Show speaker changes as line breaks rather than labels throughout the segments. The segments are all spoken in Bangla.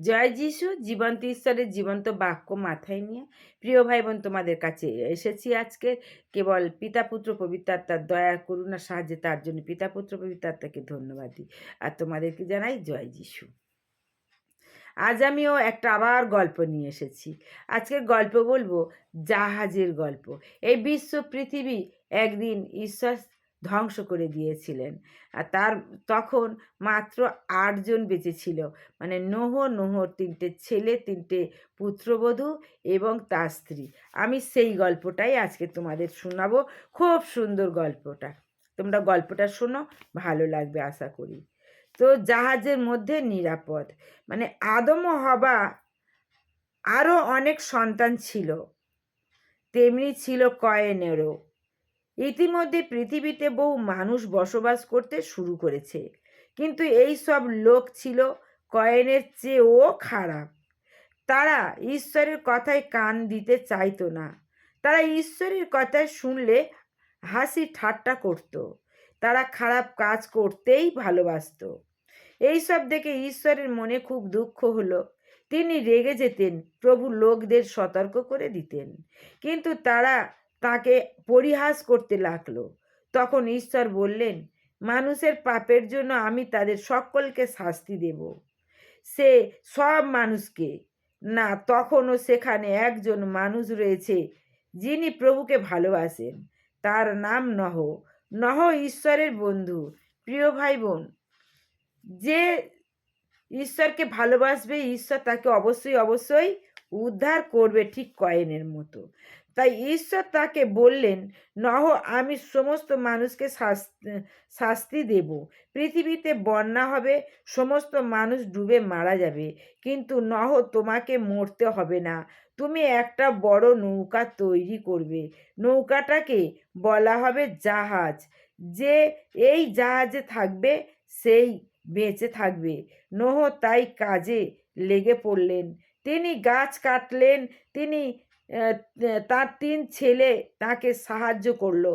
জয় যিশু, জীবন্ত ঈশ্বরের জীবন্ত বাক্য মাথায় নিয়ে। প্রিয় ভাই বোন তোমাদের কাছে এসেছি আজকে। কেবল পিতা, পুত্র পবিত্রাত্মার দয়া, করুণা, সাহায্যে তার জন্য পিতা, পুত্র, পবিত্রাত্মাকে ধন্যবাদ দিই আর তোমাদেরকে জানাই জয় যিশু। আজ আমিও একটা আবার গল্প নিয়ে এসেছি। আজকের গল্প বলব জাহাজের গল্প। এই বিশ্ব পৃথিবী একদিন ঈশ্বর ধ্বংস করে দিয়েছিলেন। আর তার তখন মাত্র আটজন বেঁচে ছিল। মানে নোহ, নোহর তিনটে ছেলে, তিনটে পুত্রবধূ এবং তার স্ত্রী। আমি সেই গল্পটাই আজকে তোমাদের শোনাবো। খুব সুন্দর গল্পটা। তোমরা গল্পটা শোনো, ভালো লাগবে আশা করি। তো জাহাজের মধ্যে নিরাপদ। মানে আদম হবা আরও অনেক সন্তান ছিল। তেমনি ছিল কয়েনেরও। ইতিমধ্যে পৃথিবীতে বহু মানুষ বসবাস করতে শুরু করেছে। কিন্তু এই সব লোক ছিল কয়েনের চেয়েও খারাপ। তারা ঈশ্বরের কথায় কান দিতে চাইতো না। তারা ঈশ্বরের কথায় শুনলে হাসি ঠাট্টা করত। তারা খারাপ কাজ করতেই ভালোবাসত। এইসব দেখে ঈশ্বরের মনে খুব দুঃখ হলো। তিনি রেগে যেতেন, প্রভু লোকদের সতর্ক করে দিতেন। কিন্তু তারা তাকে পরিহাস করতে লাগল। তখন ঈশ্বর বললেন, মানুষের পাপের জন্য আমি তাদের সকলকে শাস্তি দেব। সে সব মানুষকে। না, তখনও সেখানে একজন মানুষ রয়েছে, যিনি প্রভুকে ভালোবাসেন। তার নাম নহ। নহ ঈশ্বরের বন্ধু। প্রিয় ভাই বোন যে ঈশ্বরকে ভালোবাসবে, ঈশ্বর তাকে অবশ্যই অবশ্যই উদ্ধার করবে ঠিক কয়েনের মতো। তাই ঈশ্বর তাকে বললেন, নহ, আমি সমস্ত মানুষকে শাস্তি দেব। পৃথিবীতে বন্যা হবে, সমস্ত মানুষ ডুবে মারা যাবে। কিন্তু নহ, তোমাকে মরতে হবে না। তুমি একটা বড় নৌকা তৈরি করবে। নৌকাটাকে বলা হবে জাহাজ। যে এই জাহাজে থাকবে, সেই বেঁচে থাকবে। নহ, তাই কাজে লেগে পড়লেন। তিনি গাছ কাটলেন, তিনি তার তিন ছেলে তাকে সাহায্য করল।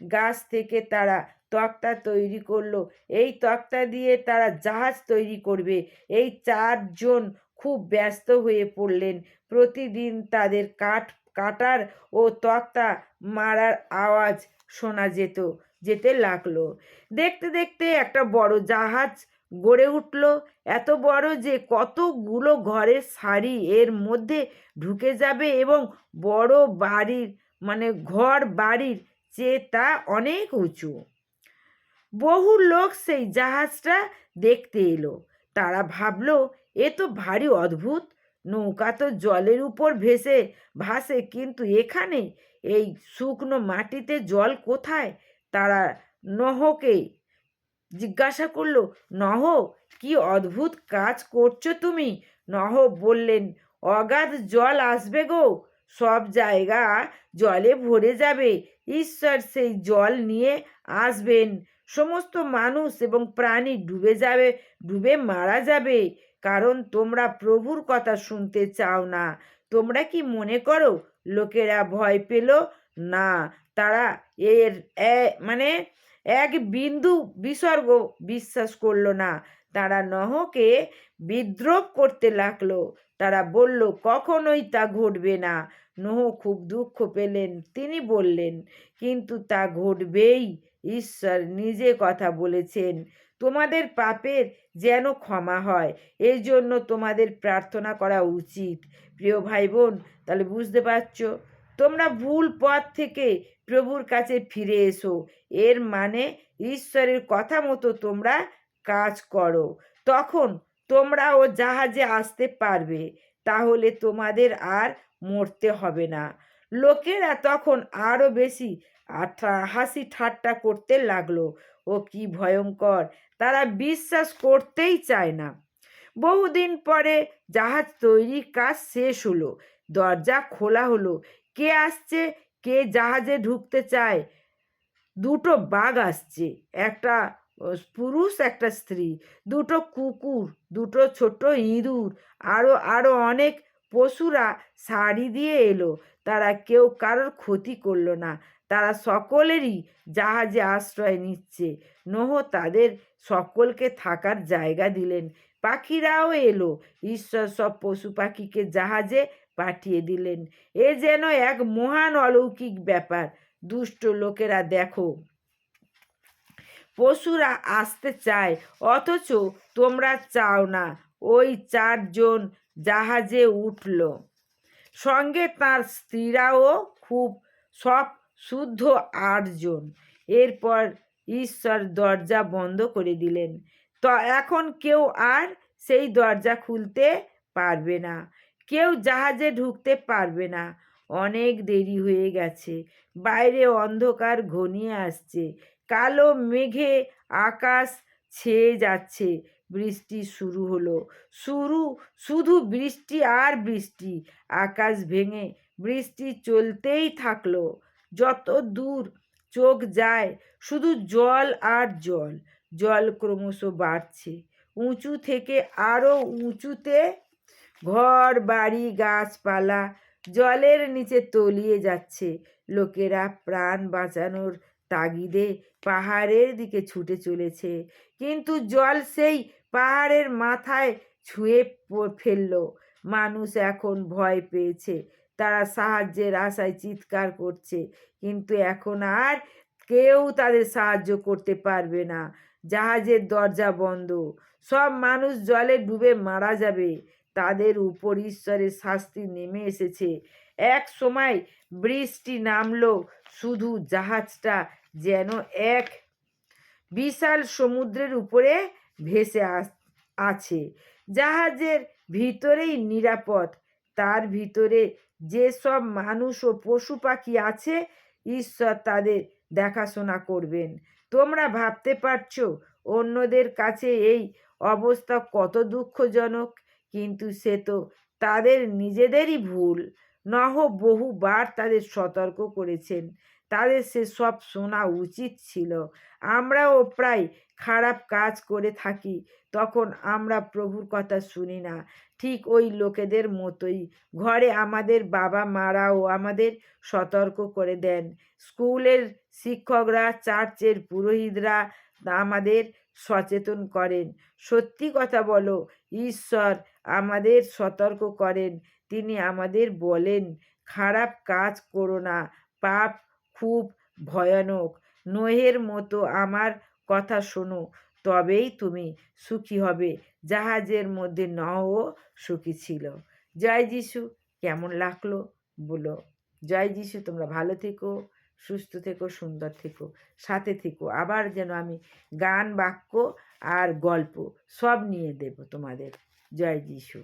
গাছ থেকে তারা তক্তা তৈরি করল। এই তক্তা দিয়ে তারা জাহাজ তৈরি করবে। এই চারজন খুব ব্যস্ত হয়ে পড়লেন। প্রতিদিন তাদের কাঠ, কাটার ও তক্তা মারার আওয়াজ শোনা যেত, যেতে লাগল। দেখতে দেখতে একটা বড় জাহাজ গড়ে উঠল। এত বড় যে কতগুলো ঘরের সারি এর মধ্যে ঢুকে যাবে এবং বড় বাড়ির মানে ঘর বাড়ির চেয়ে তা অনেক উঁচু। বহু লোক সেই জাহাজটা দেখতে এলো। তারা ভাবলো, এ তো ভারী অদ্ভুত। নৌকা তো জলের উপর ভেসে, ভাসে, কিন্তু এখানে এই শুকনো মাটিতে জল কোথায়? তারা নহকে জিজ্ঞাসা করল, নহ, কি অদ্ভুত কাজ করছ তুমি? নহ বললেন, অগাধ জল আসবে গো, সব জায়গা জলে ভরে যাবে, ঈশ্বর সেই জল নিয়ে আসবেন। সমস্ত মানুষ এবং প্রাণী ডুবে যাবে, ডুবে মারা যাবে। কারণ তোমরা প্রভুর কথা শুনতে চাও না। তোমরা কি মনে করো, লোকেরা ভয় পেল? না, তারা এর মানে এক বিন্দু বিসর্গ বিশ্বাস করল না। তারা নহকে বিদ্রোপ করতে লাগল। তারা বলল, কখনোই তা ঘটবে না। নহ খুব দুঃখ পেলেন, তিনি বললেন, কিন্তু তা ঘটবেই, ঈশ্বর নিজে কথা বলেছেন। তোমাদের পাপের যেন ক্ষমা হয় এই জন্য তোমাদের প্রার্থনা করা উচিত। প্রিয় ভাই বোন তাহলে বুঝতে পারছ তোমরা ভুল পথ থেকে প্রভুর কাছে ফিরে এসো। এর মানে ঈশ্বরের কথা মতো তোমরা কাজ করো। তখন তোমরা ও জাহাজে আসতে পারবে, তাহলে তোমাদের আর মরতে হবে না। লোকেরা তখন আরও বেশি হাসি ঠাট্টা করতে লাগল। ও কি ভয়ঙ্কর, তারা বিশ্বাস করতেই চায় না। বহুদিন পরে জাহাজ তৈরির কাজ শেষ হলো। দরজা খোলা হলো। কে আসছে? কে জাহাজে ঢুকতে চায়? দুটো বাঘ আসছে, একটা পুরুষ, একটা স্ত্রী। দুটো কুকুর, দুটো ছোট ইঁদুর আরও আরও অনেক পশুরা শাড়ি দিয়ে এলো। তারা কেউ কারোর ক্ষতি করল না। তারা সকলেরই জাহাজে আশ্রয় নিচ্ছে। নোহ তাদের সকলকে থাকার জায়গা দিলেন। পাখিরাও এলো। ঈশ্বর সব পশু পাখিকে জাহাজে পাঠিয়ে দিলেন। এ যেন এক মহান অলৌকিক ব্যাপার। দুষ্ট লোকেরা দেখো, পশুরা আসতে চায়, অথচ তোমরা চাও না। ওই চারজন জাহাজে উঠল। সঙ্গে তার স্ত্রীরাও খুব সব শুদ্ধ আটজন। এরপর ঈশ্বর দরজা বন্ধ করে দিলেন। তো এখন কেউ আর সেই দরজা খুলতে পারবে না। কেউ জাহাজে ঢুকতে পারবে না। অনেক দেরি হয়ে গেছে। বাইরে অন্ধকার ঘনিয়ে আসছে। কালো মেঘে আকাশ ছেয়ে যাচ্ছে। বৃষ্টি শুরু হলো। শুরু, শুধু বৃষ্টি আর বৃষ্টি। আকাশ ভেঙে বৃষ্টি চলতেই থাকল। যত দূর চোখ যায়, শুধু জল আর জল। জল ক্রমশ বাড়ছে। উঁচু থেকে আরও উঁচুতে ঘর, বাড়ি, গাছপালা জলের নিচে তলিয়ে যাচ্ছে। লোকেরা প্রাণ বাঁচানোর তাগিদে পাহাড়ের দিকে ছুটে চলেছে। কিন্তু জল সেই পাহাড়ের মাথায় ছুঁয়ে ফেলল। মানুষ এখন ভয় পেয়েছে। তারা সাহায্যের আশায় চিৎকার করছে। কিন্তু এখন আর কেউ তাদের সাহায্য করতে পারবে না। জাহাজের দরজা বন্ধ। সব মানুষ জলে ডুবে মারা যাবে। তাদের উপর ঈশ্বরের শাস্তি নেমে এসেছে। এক সময় বৃষ্টি নামলো, শুধু জাহাজটা যেন এক বিশাল সমুদ্রের উপরে ভেসে আছে। জাহাজের ভিতরেই নিরাপদ। তার ভিতরে যেসব মানুষ ও পশু পাখি আছে, ঈশ্বর তাদের দেখাশোনা করবেন। তোমরা ভাবতে পারছ অন্যদের কাছে এই অবস্থা কত দুঃখজনক, কিন্তু সে তো তাদের নিজেদেরই ভুল। নহ বহুবার তাদের সতর্ক করেছেন। তাদের সে সব শোনা উচিত ছিল। আমরাও প্রায় খারাপ কাজ করে থাকি, তখন আমরা প্রভুর কথা শুনি না। ঠিক ওই লোকেদের মতোই। ঘরে আমাদের বাবা মারাও আমাদের সতর্ক করে দেন। স্কুলের শিক্ষকরা, চার্চের পুরোহিতরা আমাদের সচেতন করেন। সত্যি কথা বলো, ঈশ্বর আমাদের সতর্ক করেন। তিনি আমাদের বলেন, খারাপ কাজ করো না, পাপ খুব ভয়ানক। নোহের মতো আমার কথা শোনো। তবেই তুমি সুখী হবে। জাহাজের মধ্যে নও সুখী ছিল। জয় যিশু, কেমন লাগল বলো। জয় যিশু, তোমরা ভালো থেকো, সুস্থ থেকো, সুন্দর থেকো, সাথে থেকো। আবার যেন আমি গান, বাক্য আর গল্প সব নিয়ে দেব তোমাদের। জয় যিশু।